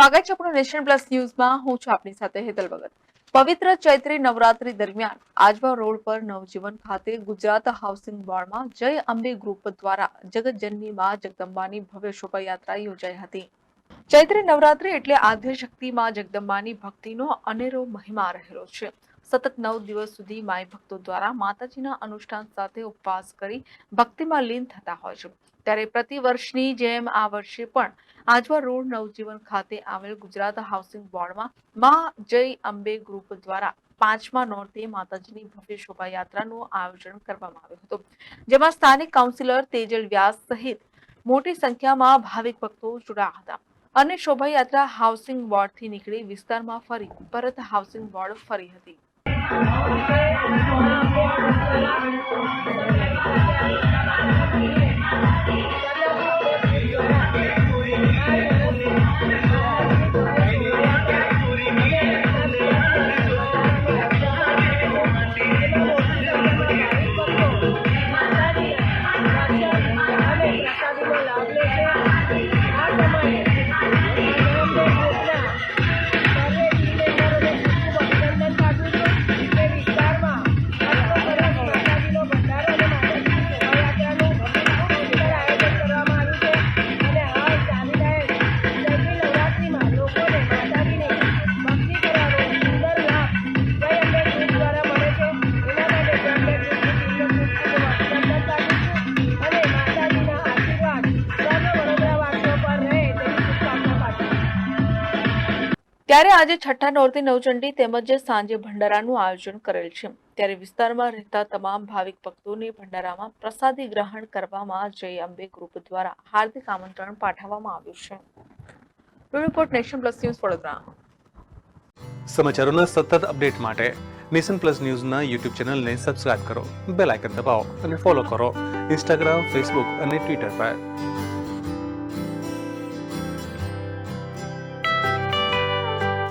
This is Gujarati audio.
સ્વાગત છે આપણું નેશન પ્લસ ન્યૂઝમાં. હું છું આપની સાથે હેતલ ભગત. પવિત્ર ચૈત્રી નવરાત્રી દરમિયાન આજવા રોડ પર નવજીવન ખાતે ગુજરાત હાઉસિંગ બોર્ડમાં જય અંબે ગ્રુપ દ્વારા જગતજનની મા જગદંબાની ભવ્ય શોભાયાત્રા યોજાઈ હતી. ચૈત્રી નવરાત્રી એટલે આદ્યશક્તિ માં જગદંબાની ભક્તિનો અનેરો મહિમા રહેલો છે. સતત નવ દિવસ સુધી માય ભક્તો દ્વારા માતાજીના અનુષ્ઠાન સાથે ઉપવાસ કરી ભક્તિમાં લીન થતા હોય છે. ત્યારે પ્રતિ વર્ષની જેમ આ વર્ષે પણ આજવા રોડ નવજીવન ખાતે આવેલ ગુજરાત હાઉસિંગ બોર્ડમાં મા જય અંબે ગ્રુપ દ્વારા પાંચમા નોરતે માતાજીની ભવ્ય શોભાયાત્રાનું આયોજન કરવામાં આવ્યું હતું. જેમાં સ્થાનિક કાઉન્સિલર તેજલ વ્યાસ સહિત મોટી સંખ્યામાં ભાવિક ભક્તો જોડાયા હતા. અને શોભાયાત્રા હાઉસિંગ બોર્ડથી નીકળી વિસ્તારમાં ફરી પરત હાઉસિંગ બોર્ડ ફરી હતી. ત્યારે આજે છઠ્ઠા નોરતી નવચંડી તેમજ સાંજે ભંડારાનું આયોજન કરેલ છે. ત્યારે વિસ્તારમાં રહેતા તમામ ભાવિક ભક્તોને ભંડારામાં પ્રસાદી ગ્રહણ કરવામાં જય અંબે ગ્રુપ દ્વારા હાર્દિક આમંત્રણ પાઠવવામાં આવ્યું છે. Report nation plus news Vadodara. સમાચારોના સતત અપડેટ માટે નેશન પ્લસ ન્યૂઝના યુટ્યુબ ચેનલને સબસ્ક્રાઇબ કરો, બેલ આઇકન દબાવો અને ફોલો કરો. ઇન્સ્ટાગ્રામ, ફેસબુક અને ટ્વિટર પર.